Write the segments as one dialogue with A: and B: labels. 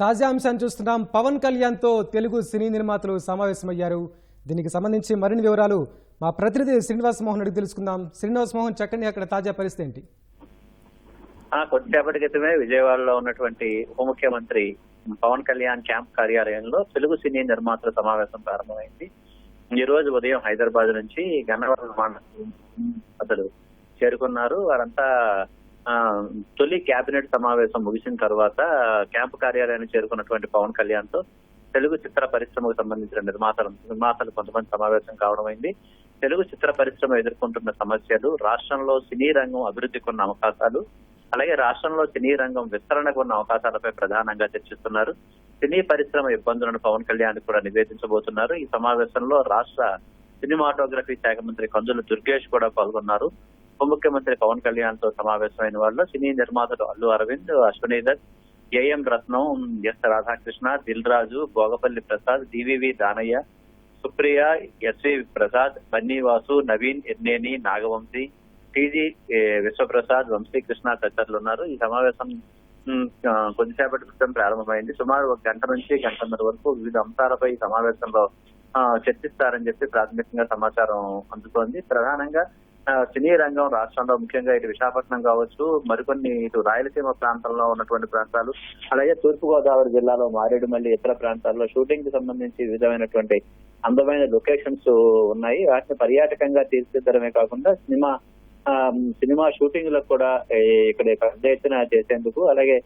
A: తాజా అంశాన్ని చూస్తున్నాం. పవన్ కళ్యాణ్తో తెలుగు సినీ నిర్మాతలు సమావేశమయ్యారు. దీనికి సంబంధించి మరిన్ని వివరాలు మా ప్రతినిధి శ్రీనివాస్ మోహన్ అడిగి తెలుసుకుందాం. శ్రీనివాస్ మోహన్ చక్కని అక్కడ తాజా పరిస్థితి ఏంటి?
B: కొద్దిసేపటి క్రితమే విజయవాడలో ఉన్నటువంటి ఉప ముఖ్యమంత్రి పవన్ కళ్యాణ్ క్యాంప్ కార్యాలయంలో తెలుగు సినీ నిర్మాతల సమావేశం ప్రారంభమైంది. ఈ రోజు ఉదయం హైదరాబాద్ నుంచి గన్నవరం అతడు చేరుకున్నారు. వారంతా తొలి కేబినెట్ సమావేశం ముగిసిన తర్వాత క్యాంపు కార్యాలయాన్ని చేరుకున్నటువంటి పవన్ కళ్యాణ్తో తెలుగు చిత్ర పరిశ్రమకు సంబంధించిన నిర్మాతలు నిర్మాతలు కొంతమంది సమావేశం కావడం అయింది. తెలుగు చిత్ర పరిశ్రమ ఎదుర్కొంటున్న సమస్యలు రాష్ట్రంలో సినీ రంగం అభివృద్ధికి ఉన్న అవకాశాలు అలాగే రాష్ట్రంలో సినీ రంగం విస్తరణకు ఉన్న అవకాశాలపై ప్రధానంగా చర్చిస్తున్నారు. సినీ పరిశ్రమ ఇబ్బందులను పవన్ కళ్యాణ్ కూడా నివేదించబోతున్నారు. ఈ సమావేశంలో రాష్ట్ర సినిమాటోగ్రఫీ శాఖ మంత్రి కందుల దుర్గేష్ కూడా పాల్గొన్నారు. ఉప ముఖ్యమంత్రి పవన్ కళ్యాణ్తో సమావేశమైన వాళ్ళు సినీ నిర్మాతలు Allu Aravind Ashwini Dutt AM Ratnam S Radhakrishna Dil Raju Bhogapalli Prasad DVV Danayya Supriya SV Prasad Bunny Vasu Naveen Yerneni Naga Vamsi TG Vishwa Prasad Vamsi Krishna తదితరులు ఉన్నారు. ఈ సమావేశం కొద్దిసేపటి క్రితం ప్రారంభమైంది. సుమారు ఒక గంట నుంచి గంటన్నర వరకు వివిధ అంశాలపై ఈ సమావేశంలో చర్చిస్తారని చెప్పి ప్రాథమికంగా సమాచారం అందుతోంది. ప్రధానంగా సినీ రంగం రాష్ట్రంలో ముఖ్యంగా ఇటు విశాఖపట్నం కావచ్చు మరికొన్ని ఇటు రాయలసీమ ప్రాంతంలో ఉన్నటువంటి ప్రాంతాలు అలాగే తూర్పు గోదావరి జిల్లాలో మారేడుమల్లి ఇతర ప్రాంతాల్లో షూటింగ్కి సంబంధించి వివిధమైనటువంటి అందమైన లొకేషన్స్ ఉన్నాయి. వాటిని పర్యాటకంగా తీర్చిదిద్దడమే కాకుండా సినిమా సినిమా షూటింగ్లకు కూడా ఇక్కడ పెద్ద ఎత్తున చేసేందుకు అలాగే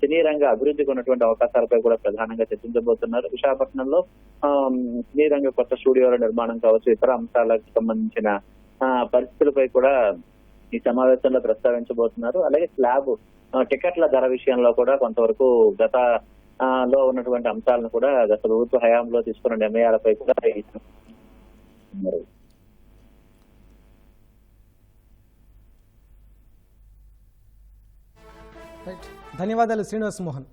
B: సినీ రంగ అభివృద్ధికి ఉన్నటువంటి అవకాశాలపై కూడా ప్రధానంగా చర్చించబోతున్నారు విశాఖపట్నంలో సినీ రంగ కొత్త స్టూడియోల నిర్మాణం కావచ్చు ఇతర అంశాలకు సంబంధించిన పరిస్థితులపై కూడా ఈ సమావేశంలో ప్రస్తావించబోతున్నారు. అలాగే స్లాబ్ టికెట్ల ధర విషయంలో కూడా కొంతవరకు గత లో ఉన్నటువంటి అంశాలను కూడా గత ప్రభుత్వ హయాంలో తీసుకున్న నిర్ణయాలపై కూడా
A: ధన్యవాదాలు శ్రీనివాస్ మోహన్.